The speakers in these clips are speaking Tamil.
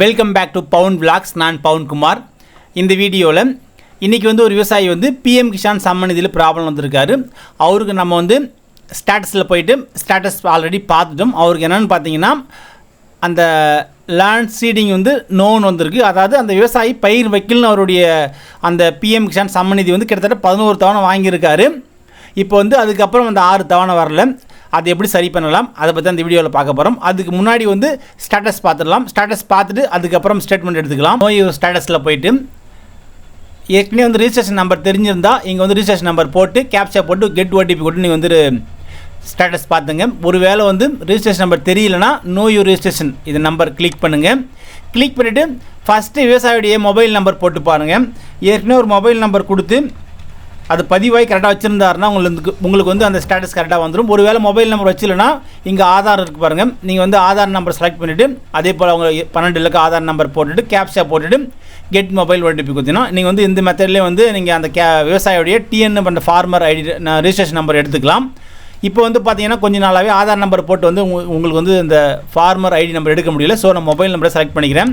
Welcome back to Pavun vlogs நான் பவுன் குமார் இந்த வீடியோவில் இன்றைக்கி வந்து ஒரு விவசாயி வந்து பிஎம் கிஷான் சம்மன் இதில் ப்ராப்ளம் வந்திருக்காரு. அவருக்கு நம்ம வந்து ஸ்டேட்டஸில் போயிட்டு ஸ்டேட்டஸ் ஆல்ரெடி பார்த்துட்டோம். அவருக்கு என்னென்னு பார்த்தீங்கன்னா அந்த லேண்ட் சீடிங் வந்து நோன் வந்திருக்கு. அதாவது அந்த விவசாயி பயிர் வைக்கல்னு அவருடைய அந்த பிஎம் கிஷான் சம்மநிதி வந்து கிட்டத்தட்ட பதினோரு தவணை வாங்கியிருக்காரு. இப்போ வந்து அதுக்கப்புறம் அந்த ஆறு தவணை வரல. அதை எப்படி சரி பண்ணலாம் அதை பற்றி அந்த வீடியோவில் பார்க்க போகிறோம் அதுக்கு முன்னாடி வந்து ஸ்டேட்டஸ் பார்த்துடலாம். ஸ்டேட்டஸ் பார்த்துட்டு அதுக்கப்புறம் ஸ்டேட்மெண்ட் எடுத்துக்கலாம். நோய் ஸ்டேட்டஸில் போயிட்டு ஏற்கனவே வந்து ரிஜிஸ்ட்ரேஷன் நம்பர் தெரிஞ்சிருந்தா இங்கே வந்து ரிஜிஸ்ட்ரேஷன் நம்பர் போட்டு கேப்சா போட்டு கெட் ஓடிபி கொண்டு நீங்கள் வந்து ஸ்டேட்டஸ் பார்த்துங்க. ஒருவேளை வந்து ரிஜிஸ்ட்ரேஷன் நம்பர் தெரியலனா நோ யூ ரிஜிஸ்ட்ரேஷன் இது நம்பர் கிளிக் பண்ணுங்கள் கிளிக் பண்ணிவிட்டு ஃபஸ்ட்டு விவசாயியுடைய மொபைல் நம்பர் போட்டு பாருங்கள் ஏற்கனவே ஒரு மொபைல் நம்பர் கொடுத்து அது பதிவாகி கரெக்டாக வச்சுருந்தாருன்னா உங்களுக்கு உங்களுக்கு வந்து அந்த ஸ்டேட்டஸ் கரெக்டாக வந்துடும் ஒருவேளை மொபைல் நம்பர் வச்சுலனா இங்கே ஆதார் இருக்குது பாருங்கள் நீங்கள் வந்து ஆதார் நம்பர் செலக்ட் பண்ணிவிட்டு அதே போல் அவங்க பன்னெண்டு இலக்க ஆதார் நம்பர் போட்டுட்டு கேப்ஷா போட்டுட்டு கெட் மொபைல் ஓடிபி கொடுத்தினா நீங்கள் வந்து இந்த மெத்தட்லேயே வந்து நீங்கள் அந்த கே விவசாயியுடைய டிஎன் பண்ணுற ஃபார்மர் ஐடி ரிஜிஸ்ட்ரேஷன் நம்பர் எடுத்துக்கலாம். இப்போ வந்து பார்த்தீங்கன்னா கொஞ்ச நாளாகவே ஆதார் நம்பர் போட்டு வந்து உங்களுக்கு வந்து இந்த ஃபார்மர் ஐடி நம்பர் எடுக்க முடியல. ஸோ நான் மொபைல் நம்பரை செலக்ட் பண்ணிக்கிறேன்.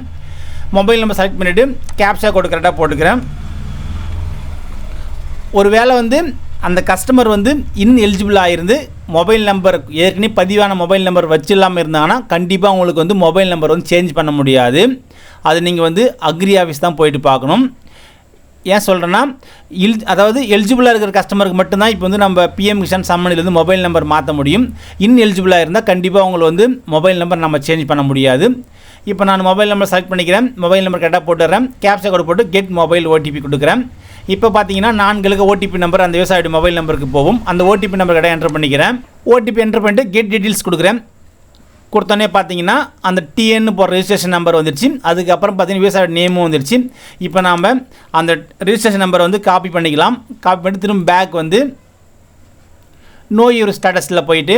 மொபைல் நம்பர் செலக்ட் பண்ணிவிட்டு கேப்ஷா கோடு கரெக்டாக போட்டுக்கிறேன். ஒருவேளை வந்து அந்த கஸ்டமர் வந்து இன் எலிஜிபிள் ஆகிருந்து மொபைல் நம்பர் ஏற்கனவே பதிவான மொபைல் நம்பர் வச்சில்லாமல் இருந்தாங்கன்னா கண்டிப்பாக உங்களுக்கு வந்து மொபைல் நம்பர் வந்து சேஞ்ச் பண்ண முடியாது. அது நீங்கள் வந்து அக்ரி ஆஃபீஸ் தான் போயிட்டு பார்க்கணும். ஏன் சொல்கிறேன்னா இல் அதாவது எலிஜிபிளாக இருக்கிற கஸ்டமருக்கு மட்டும்தான் இப்போ வந்து நம்ம பிஎம் கிஷான் சம்மனிலேருந்து மொபைல் நம்பர் மாற்ற முடியும். இன் எலிஜிபிளாக இருந்தால் கண்டிப்பாக உங்களை வந்து மொபைல் நம்பர் நம்ம சேஞ்ச் பண்ண முடியாது. இப்போ நான் மொபைல் நம்பர் செலக்ட் பண்ணிக்கிறேன். மொபைல் நம்பர் கரெக்டாக போட்டுறேன் கேப்சா கோடு போட்டு கெட் மொபைல் ஓடிபி கொடுக்குறேன். இப்போ பார்த்தீங்கன்னா நான்களுக்கு ஓடிபி நம்பர் அந்த விவசாயியோட மொபைல் நம்பருக்கு போகும். அந்த ஓடிபி நம்பர் கடை என்டர் பண்ணிக்கிறேன். ஓடிபி என்டர் பண்ணிட்டு கெட் டீட்டெயில்ஸ் கொடுக்குறேன். கொடுத்தோன்னே பார்த்தீங்கன்னா அந்த டிஎன்னு போகிற ரிஜிஸ்ட்ரேஷன் நம்பர் வந்துருச்சு. அதுக்கப்புறம் பார்த்தீங்கன்னா விவசாய நேமும் வந்துருச்சு. இப்போ நாம் அந்த ரிஜிஸ்ட்ரேஷன் நம்பரை வந்து காப்பி பண்ணிக்கலாம். காப்பி பண்ணிட்டு திரும்ப பேக் வந்து நோயூர் ஸ்டேட்டஸில் போயிட்டு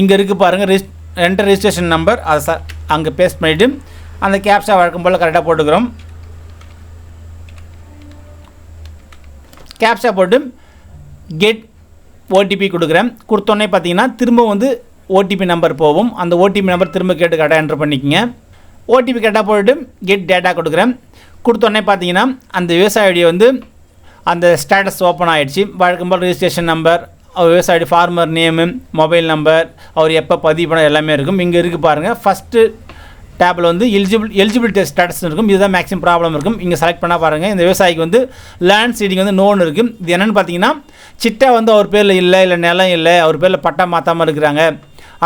இங்கே இருக்குது பாருங்கள் ரிஜ் என்டர் ரிஜிஸ்ட்ரேஷன் நம்பர் அதை ச அங்கே பேஸ்ட் பண்ணிவிட்டு அந்த கேப்ஸை வழக்கம் போல் கரெக்டாக போட்டுக்கிறோம். கேப்ஸா போட்டு கெட் ஓடிபி கொடுக்குறேன். கொடுத்தோன்னே பார்த்தீங்கன்னா திரும்ப வந்து ஓடிபி நம்பர் போகும். அந்த ஓடிபி நம்பர் திரும்ப கேட்டு கரெக்டாக என்ட்ரு பண்ணிக்கங்க. ஓடிபி கேட்டால் போட்டுட்டு கெட் டேட்டா கொடுக்குறேன். கொடுத்தோன்னே பார்த்தீங்கன்னா அந்த விவசாயியுடைய வந்து அந்த ஸ்டேட்டஸ் ஓப்பன் ஆகிடுச்சு வழக்கம் போல் ரிஜிஸ்ட்ரேஷன் நம்பர் அவர் விவசாயி ஃபார்மர் நேமு மொபைல் நம்பர் அவர் எப்போ பதிவு பண்ண எல்லாமே இருக்கும். இங்கே இருக்குது பாருங்கள் ஃபஸ்ட்டு டேப்பில் வந்து எலிஜிபிள் எலிஜிபிலிட்டி ஸ்டேட்டஸ் இருக்கும். இதுதான் மேக்ஸிமம் ப்ராப்ளம் இருக்கும். இங்கே செலக்ட் பண்ணால் பாருங்கள் இந்த விவசாயிக்கு வந்து லேண்ட் சீடிங் வந்து நோன் இருக்குது இது என்னென்னு பார்த்தீங்கன்னா சிட்டா வந்து அவர் பேரில் இல்லை இல்லை நிலம் இல்லை அவர் பேரில் பட்டா மாற்றாமல் இருக்கிறாங்க.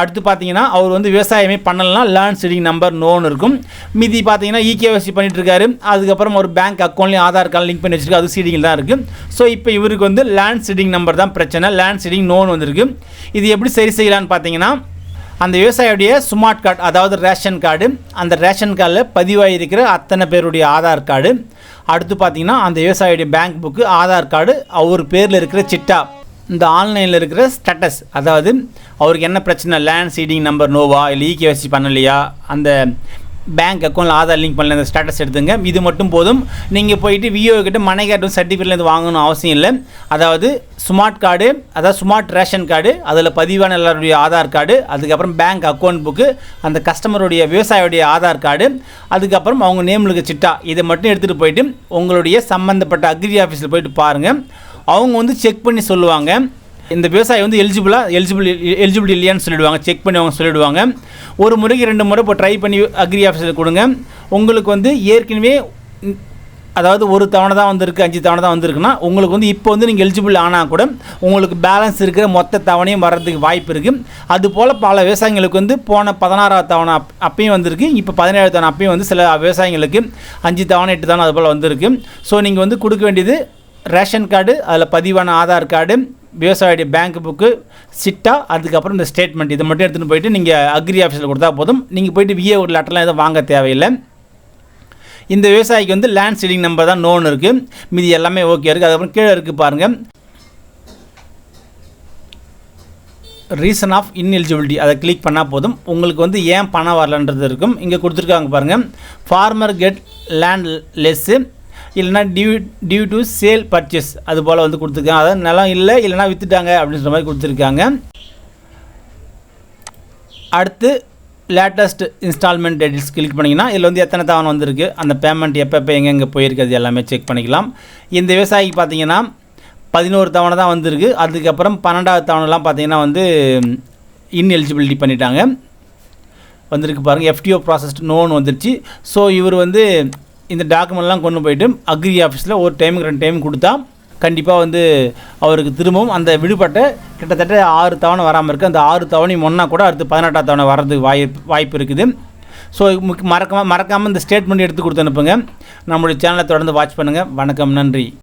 அடுத்து பார்த்தீங்கன்னா அவர் வந்து விவசாயமே பண்ணலைன்னா லேண்ட் சீடிங் நம்பர் நோன் இருக்கும். மீதி பார்த்தீங்கன்னா இகேஎஸ்சி பண்ணிட்டு இருக்காரு. அதுக்கப்புறம் ஒரு பேங்க் அக்கௌண்ட்லேயும் ஆதார் கார்டு லிங்க் பண்ணி வச்சிருக்கு. அது சீடிங்கில் தான் இருக்குது ஸோ இப்போ இவருக்கு வந்து லேண்ட் சீடிங் நம்பர் தான் பிரச்சனை. லேண்ட் சீடிங் நோன் வந்திருக்கு. இது எப்படி சரி செய்யலான்னு பார்த்தீங்கன்னா அந்த விவசாயியுடைய ஸ்மார்ட் கார்டு அதாவது ரேஷன் கார்டு அந்த ரேஷன் கார்டில் பதிவாகியிருக்கிற அத்தனை பேருடைய ஆதார் கார்டு அடுத்து பார்த்தீங்கன்னா அந்த விவசாயியுடைய பேங்க் புக்கு ஆதார் கார்டு அவர் பேரில் இருக்கிற சிட்டா இந்த ஆன்லைனில் இருக்கிற ஸ்டேட்டஸ் அதாவது அவருக்கு என்ன பிரச்சனை? லேண்ட் சீடிங் நம்பர் நோவா இல்லை இகேஎஸ்சி பண்ணலையா? அந்த பேங்க் அக்கௌண்ட்டில் ஆதார் லிங்க் பண்ணல அந்த ஸ்டேட்டஸ் எடுத்துங்க. இது மட்டும் போதும். நீங்கள் போயிட்டு விஓ கிட்ட மனை கார்டு சர்டிஃபிகேட்லேருந்து வாங்கணும் அவசியம் இல்லை. அதாவது ஸ்மார்ட் கார்டு அதாவது ஸ்மார்ட் ரேஷன் கார்டு அதில் பதிவான எல்லாருடைய ஆதார் கார்டு அதுக்கப்புறம் பேங்க் அக்கௌண்ட் புக்கு அந்த கஸ்டமருடைய விவசாயியுடைய ஆதார் கார்டு அதுக்கப்புறம் அவங்க நேமில் இருக்க சிட்டா. இதை மட்டும் எடுத்துகிட்டு போயிட்டு உங்களுடைய சம்மந்தப்பட்ட அக்ரி ஆஃபீஸில் போயிட்டு பாருங்கள் அவங்க வந்து செக் பண்ணி சொல்லுவாங்க. இந்த விவசாயி வந்து எலிஜிபிளா எலிஜிபிள் எலிஜிபிள் இல்லையான்னு சொல்லிடுவாங்க. செக் பண்ணி அவங்க சொல்லிடுவாங்க. ஒரு முறைக்கு ரெண்டு முறை இப்போ ட்ரை பண்ணி அக்ரி ஆஃபீஸில் கொடுங்க. உங்களுக்கு வந்து ஏற்கனவே அதாவது ஒரு தவணை தான் வந்திருக்கு அஞ்சு தவணை தான் வந்திருக்குன்னா உங்களுக்கு வந்து இப்போ வந்து நீங்கள் எலிஜிபிள் ஆனால் கூட உங்களுக்கு பேலன்ஸ் இருக்கிற மொத்த தவணையும் வர்றதுக்கு வாய்ப்பு இருக்குது அதுபோல் பல விவசாயிகளுக்கு வந்து போன பதினாறாவது தவணை அப் அப்பயும் வந்திருக்கு. இப்போ பதினேழு தவணை அப்பயும் வந்து சில விவசாயிகளுக்கு அஞ்சு தவணை எட்டு தவணை அது போல் வந்திருக்கு. ஸோ நீங்கள் வந்து கொடுக்க வேண்டியது ரேஷன் கார்டு அதில் பதிவான ஆதார் கார்டு விவசாயியுடைய பேங்க் புக்கு சிட்டா அதுக்கப்புறம் இந்த ஸ்டேட்மெண்ட் இதை மட்டும் எடுத்துகிட்டு போயிட்டு நீங்கள் அக்ரி ஆஃபீஸில் கொடுத்தா போதும். நீங்கள் போயிட்டு விஏ ஒரு லெட்டர்லாம் எதுவும் வாங்க தேவையில்லை. இந்த விவசாயிக்கு வந்து லேண்ட் சீலிங் நம்பர் தான் நோன் இருக்குது மீதி எல்லாமே ஓகே இருக்குது அதுக்கப்புறம் கீழே இருக்குது பாருங்கள் ரீசன் ஆஃப் இன்எலிஜிபிலிட்டி அதை கிளிக் பண்ணால் போதும். உங்களுக்கு வந்து ஏன் பணம் வரலன்றது இருக்கும். இங்கே கொடுத்துருக்காங்க பாருங்கள் ஃபார்மர் கெட் லேண்ட் லெஸ்ஸு இல்லைனா due due to sale purchase அது போல் வந்து கொடுத்துருக்காங்க. அதாவது நிலம் இல்லை இல்லைனா விற்றுட்டாங்க அப்படின்ற மாதிரி கொடுத்துருக்காங்க. அடுத்து லேட்டஸ்ட் இன்ஸ்டால்மெண்ட் டேட்டில்ஸ் கிளிக் பண்ணிங்கன்னா இதில் வந்து எத்தனை தவணை வந்திருக்கு அந்த பேமெண்ட் எப்பப்போ எங்கெங்கே போயிருக்கிறது எல்லாமே செக் பண்ணிக்கலாம். இந்த விவசாயிக்கு பார்த்தீங்கன்னா பதினோரு தவணை தான் வந்திருக்கு. அதுக்கப்புறம் பன்னெண்டாவது தவணைலாம் பார்த்தீங்கன்னா வந்து இன்எலிஜிபிலிட்டி பண்ணிட்டாங்க. வந்திருக்கு பாருங்கள் எஃப்டிஓ ப்ராசஸ்ட் நோன் வந்துருச்சு. ஸோ இவர் வந்து இந்த டாக்குமெண்ட்லாம் கொண்டு போயிட்டு அக்ரி ஆஃபீஸில் ஒரு டைமுக்கு ரெண்டு டைம் கொடுத்தா கண்டிப்பாக வந்து அவருக்கு திரும்பவும் அந்த விடுபட்ட கிட்டத்தட்ட ஆறு தவணை வராமல் இருக்குது அந்த ஆறு தவணையும் ஒன்றா கூட அடுத்து பதினெட்டாம் தவணை வர்றதுக்கு வாய்ப்பு வாய்ப்பு இருக்குது. ஸோ மறக்காமல் மறக்காமல் இந்த ஸ்டேட்மெண்ட் எடுத்து கொடுத்து அனுப்புங்க. நம்மளுடைய சேனலை தொடர்ந்து வாட்ச் பண்ணுங்கள் வணக்கம் நன்றி.